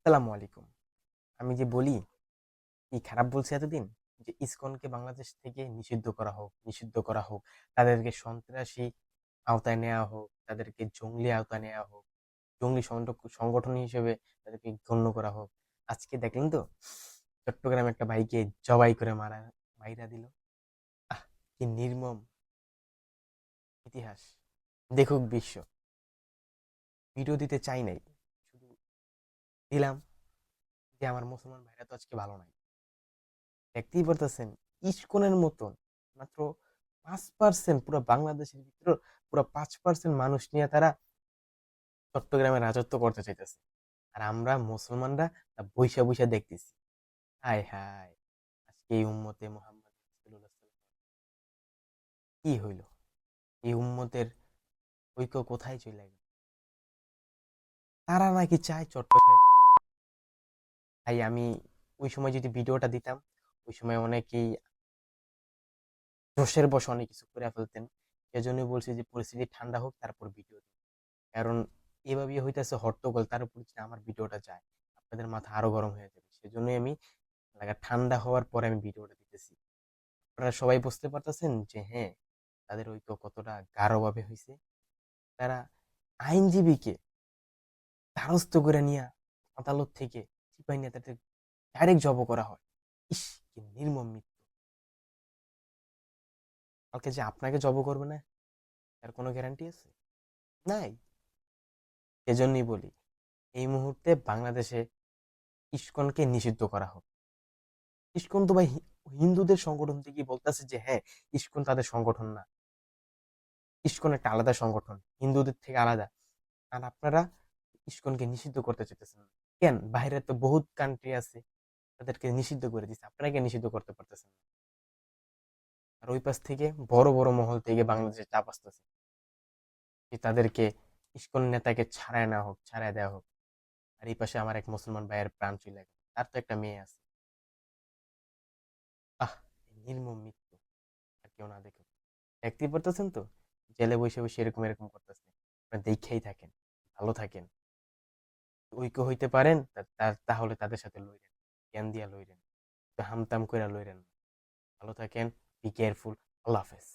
আসসালামু আলাইকুম। আমি যে বলি, কি খারাপ বলছি এতদিন? যে ইসকনকে বাংলাদেশ থেকে নিষিদ্ধ করা হোক, নিষিদ্ধ করা হোক, তাদেরকে সন্ত্রাসী আওতায় নেওয়া হোক, তাদেরকে জঙ্গলি আওতায় নেওয়া হোক, জঙ্গলি সংগঠন হিসেবে তাদেরকে গণ্য করা হোক। আজকে দেখলেন তো, চট্টগ্রামে একটা ভাইকে জবাই করে মারা, মাইরা দিল। আহ, কি নির্মম ইতিহাস। দেখুক বিশ্ব। ভিডিও দিতে চাই নাই। দিলাম যে আমার মুসলমান ভাইরা তো আজকে ভালো নাই। দেখতেই পারতেছেন, ইস্কনের মতন মাত্র পাঁচ পার্সেন্ট পুরো বাংলাদেশের ভিতরে পুরো পাঁচ পার্সেন্ট মানুষ নিয়ে তারা চট্টগ্রামে রাজত্ব করতে চাইতেছে। আর আমরা মুসলমানরা তা বৈশা বৈশা দেখতেছি। হায় হায়, আজকে এই উম্মতে মোহাম্মদ। কি হইল? এই উম্মতের ঐক্য কোথায় চলে গেল? তারা নাকি চায় চট্টগ্রামে তাই আমি ওই সময় যদি ভিডিওটা দিতাম, ওই সময় অনেকেই জোশের বসে অনেক কিছু করে ফেলতেন। সেজন্যই বলছি যে, পরিস্থিতি ঠান্ডা হোক, তারপর ভিডিও দিন কারণ এভাবেই হইতেছে হট্টগোল তার উপর যদি আমার ভিডিওটা যায়, আপনাদের মাথা আরও গরম হয়ে যাবে। সেজন্যই আমি লাগা ঠান্ডা হওয়ার পরে আমি ভিডিওটা দিতেছি। আপনারা সবাই বুঝতে পারতেছেন যে হ্যাঁ তাদের ঐক্য কতটা গাঢ়ভাবে হয়েছে তারা আইনজীবীকে দ্বারস্থ করে নিয়ে আদালত থেকে সিপাহী নেতাদের ডাইরেক্ট জব করা হয়। ইস নির্মম মৃত্যু। কালকে যে আপনাকে জব করবে না, তার কোনো গ্যারান্টি আছে? নাই। এজন্যই বলি, এই মুহূর্তে বাংলাদেশে ইস্কনকে নিষিদ্ধ করা হোক। ইস্কন তো ভাই হিন্দুদের সংগঠন থেকে বলতেছে যে হ্যাঁ ইস্কন তাদের সংগঠন না। ইস্কন একটা আলাদা সংগঠন, হিন্দুদের থেকে আলাদা। আর আপনারা ইস্কনকে নিষিদ্ধ করতে চাইতেছেন। কেন? বাইরে তো বহুত কান্ট্রি আছে, তাদেরকে নিষিদ্ধ করে দিচ্ছে আপনাকে নিষিদ্ধ করতে পারতেছেন? আর ওই পাশ থেকে বড় বড় মহল থেকে বাংলাদেশে চাপ আসতেছে। যে তাদেরকে ইস্কন নেতাকে ছাড়ায় না হোক ছাড়াই দেওয়া হোক। আর এই পাশে আমার এক মুসলমান ভাইয়ের প্রাণ চলে গেল। তার তো একটা মেয়ে আছে। আহ নির্মম মৃত্যু। আর কেউ না দেখে দেখতেই পারতেছেন তো? জেলে বসে বসে এরকম এরকম করতেছে। আপনারা দেখেই থাকেন, ভালো থাকেন। ঐক্য হইতে পারেন তাহলে তাদের সাথে লইরেন, জ্ঞান দিয়া লইরেন হামতাম কইরা লইরেন। ভালো থাকেন বি কেয়ারফুল আল্লাহ হাফেজ